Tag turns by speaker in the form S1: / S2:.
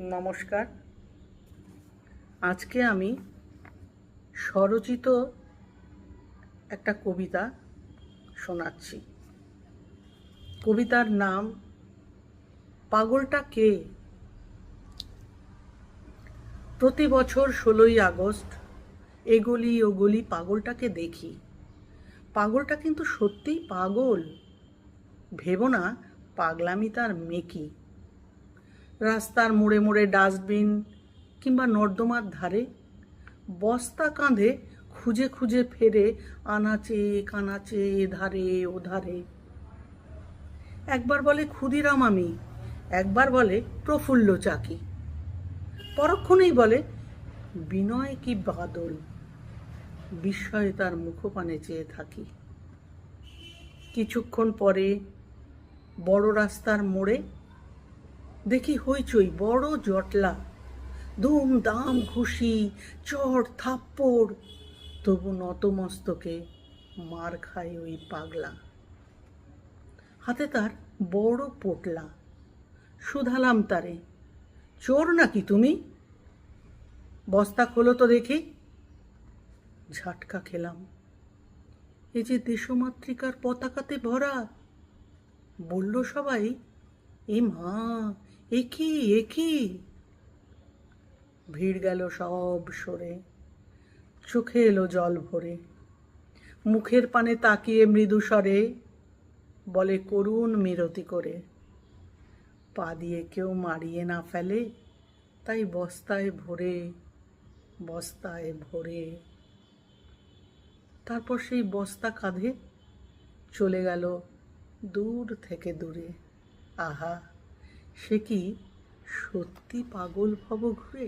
S1: নমস্কার। আজকে আমি স্বরচিত একটা কবিতা শোনাচ্ছি। কবিতার নাম, পাগলটা কে? প্রতি বছর ষোলোই আগস্ট এগলি ওগলি পাগলটাকে দেখি। পাগলটা কিন্তু সত্যিই পাগল। ভেবো না, পাগলামি তার মেকি। রাস্তার মোড়ে মোড়ে ডাস্টবিন কিংবা নর্দমার ধারে বস্তা কাঁধে খুঁজে খুঁজে ফেরে আনাচে কানাচে, এধারে ওধারে। একবার বলে, ক্ষুদিরাম আমি। একবার বলে, প্রফুল্ল চাকি। পরক্ষণেই বলে, বিনয় কি বাদল, বিস্ময়ে তার মুখপানে চেয়ে থাকি। কিছুক্ষণ পরে বড় রাস্তার মোড়ে দেখি হইচই বড় জটলা। দাম ঘুষি চড় থাপ্পড়। তবু নতমস্তকে মার খায় ওই পাগলা। হাতে তার বড় পোটলা। শুধালাম তারে, চোর নাকি তুমি? বস্তা খোলো তো দেখি। ঝাটকা খেলাম। এ যে দেশমাতৃকার পতাকাতে ভরা, বলল সবাই। এ মা এ একি। ভিড় গেল সব সরে, চোখে এলো জল ভরে। মুখের পানে তাকিয়ে মৃদু স্বরে, বলে, করুণ মিরতি করে। পা দিয়ে কেউ মারিয়ে না ফেলে, তাই বস্তায় ভরে বস্তায় ভরে। তারপর সেই বস্তা কাঁধে চলে গেল দূর থেকে দূরে। আহা! সে কি সত্যি পাগল ভব ঘুরে?